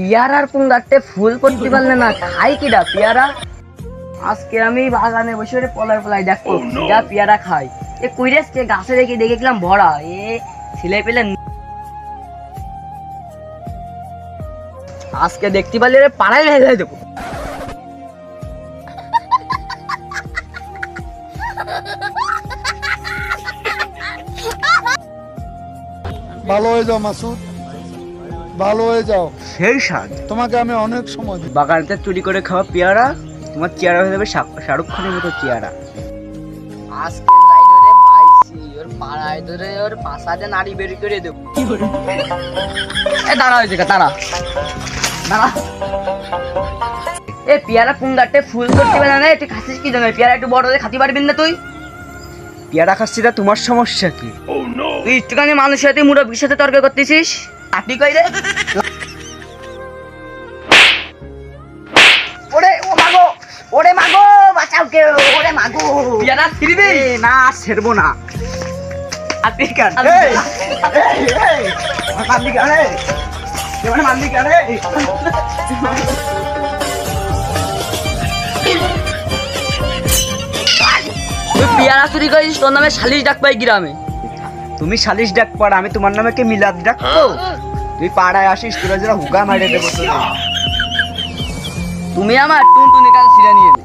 পিয়ারার পুঙ্গারতে ফুল করতে পারলে না খাই কিডা পিয়ারা? আজকে আমি বাগানে বসে পলায় পলায় দেখো যা পিয়ারা খাই। এ কুইরেসকে গাছে রেখে দেখেছিলাম ভরা এ ছেলে পেলে আজকে দেখতে পারলে রে পাড়ায় ভেজে দেবো। ভালো হয়ে যাও মাসুদ। ভালো হয়ে যাও। সেই স্বাদ। তোমাকে আমি অনেক সময় দিই। বাগানতে চুরি করে খাওয়া পেয়ারা তোমার চেয়ারা হয়ে যাবে শাহরুখ খানের মতো চেয়ারা আজকে পাইছি ওর পাড়ায় ধরে ওর পাশাতে নাড়ি বের করে দেবো। এ দাঁড়া হয়েছে দাঁড়া। দাঁড়া। এ পিয়ারা ফুল করতে পারে না তুই খাচ্ছিস কি জন্য? পিয়ারা একটু বড় হলে খাতে পারবি না তুই? পেয়ারা খাচ্ছি তা তোমার সমস্যা কি? তুই একটুখানি মানুষের সাথে মুরব্বীর সাথে তর্ক করতেছিস? আপনি কই রে? ওরে ও মাগো ওরে মাগো বাঁচাও কে ওরে মাগো। পিয়ারা ছিড়বি? না ছেড়বো না। আপনি কেন? মারলি কেন রে? এবারে মারলি কেন রে? তুই পিয়ারা চুরি করিস তোর নামে শালিশ ডাক পাই গ্রামে। তুমি সালিশ ডাক পাড়া আমি তোমার নামে কি মিলাদ ডাকবো? তুই পাড়ায় আসিস তোরা যারা হুগা মারে দেবো তুমি আমার টুনটুনি কান ছিঁড়ে নিয়ে নে।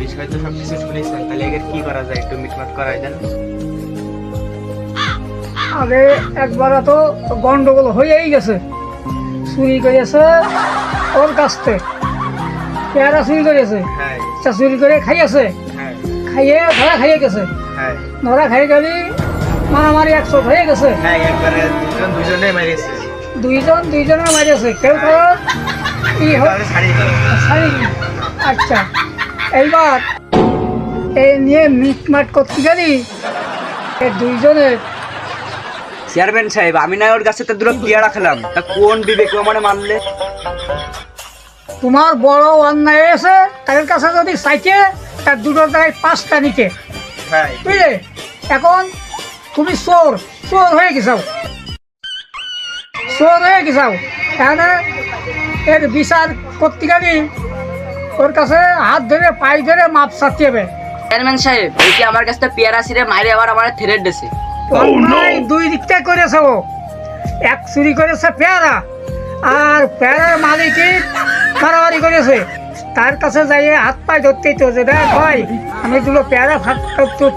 বিষয় তো সব কিছু শুনেছেন তাহলে এর কি করা যায়? একটু মিটমাট করা যায় আগে একবার তো গন্ডগোল হয়েই গেছে। চুরি করেছে ওর কাছ থেকে। পেয়ারা চুরি করেছে। হ্যাঁ। তা চুরি করে খাইয়েছে। হ্যাঁ খাইয়ে ধরা খাইয়ে গেছে। হ্যাঁ। ধরা খাইয়ে গেলি মারামারি একশো হয়ে গেছে। হ্যাঁ একবারে দুজন দুইজন দুইজনের মারিয়েছে কেউ কারও কি হয় শাড়ি আচ্ছা। এইবার এই নিয়ে মিটমাট করতে গেলি? এই দুইজনের চেয়ারম্যান সাহেব আমি না ওর কাছে তো দুটো পেয়ারা খেলাম। তা কোন বিবেক আমার মারলে তোমার বড় অন্যায় আছে তাদের কাছে যদি চাইতে তার দুটো দেয় পাঁচটা হ্যাঁ বুঝলে? এখন তুমি চোর চোর হয়ে গেছাও চোর হয়ে গেছাও এখানে এর বিচার করতে গেলি ওর কাছে হাত ধরে পাই ধরে মাপ চাতে হবে। চেয়ারম্যান সাহেব কি আমার কাছে পেয়ারা ছিঁড়ে মাইরে আবার আমার থ্রেড দিছে। অন্যায় দুই দিকটা করেছে ও। এক চুরি করেছে পেয়ারা। আর পেয়ারার মালিকই করেছে তার কাছে যাইয়ে হাত পায়ে ধরতেই তো যে দেখ ভাই আমি দুটো পেয়ারা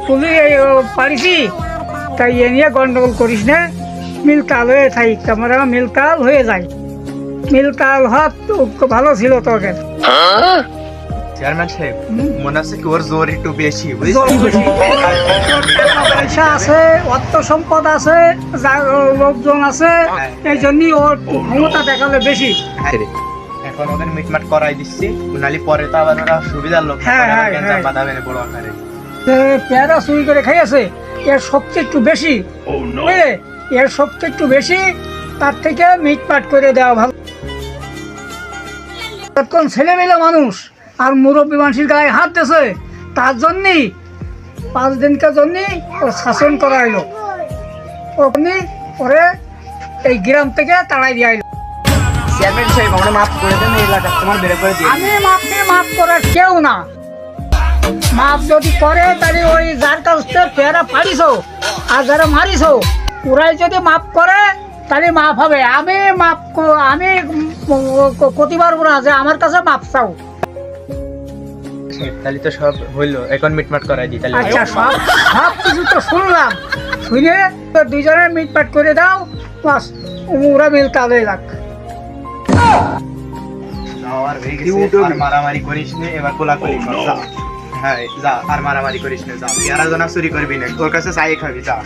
তুলি পারিছি তাই এ নিয়ে গন্ডগোল করিস না। মিলকাল হয়ে থাকি আমরা মিলকাল হয়ে যাই মিলকাল হাত ভালো ছিল তোকে। চেয়ারম্যান সাহেব মনে আছে কি ওর জোর একটু বেশি জোর বেশি। টাকা পয়সা আছে অর্থ সম্পদ আছে যার লোকজন আছে এই জন্যই ওর ক্ষমতা দেখালে বেশি। এখন ওদের মিটমাট করাই দিচ্ছি। নালি পরে তো আবার ওরা সুবিধার লোক হ্যাঁ, হ্যাঁ, হ্যাঁ। না বড় আকারে। পেয়ারা চুরি করে খাইয়েছে এর শক্তি একটু বেশি। বুঝলে? এর শক্তি একটু বেশি তার থেকে মিটপাট করে দেওয়া ভালো। এখন ছেলেমেলে মানুষ আর মুরব্বী মানুষের গায়ে হাত দিয়েছে তার জন্যই পাঁচ দিনকার জন্যই ও শাসন করা হলো ওখানে পরে এই গ্রাম থেকে তাড়াই দিয়ে আইলো। চেয়ারম্যান সাহেব আমরা মাফ করে দেন এই এলাকা তোমার বেড়ে করে দিয়ে আমি করার কেউ না। মাপ যদি করে তাহলে ওই যার কাছ থেকে পেয়ারা পারিছো আর যারা মারিছো ওরাই যদি করে তাহলে মাপ হবে। আমি ক- আমি করতে পারব না যে আমার কাছে মাপ চাও। তাহলে তো সব হইল এখন মিটমাট করাই দিই তাহলে। আচ্ছা সব সব কিছু তো শুনলাম। শুনে তো দুজনের মিটপাট করে দাও বাস ওরা মিল গেছে, আর মারামারি করিস নে এবার কোলাকুলি কর যা। হ্যাঁ যা। আর মারামারি করিস না যা। ইয়ারা জনা চুরি করবি না। তোর কাছে চাই খাবি যা।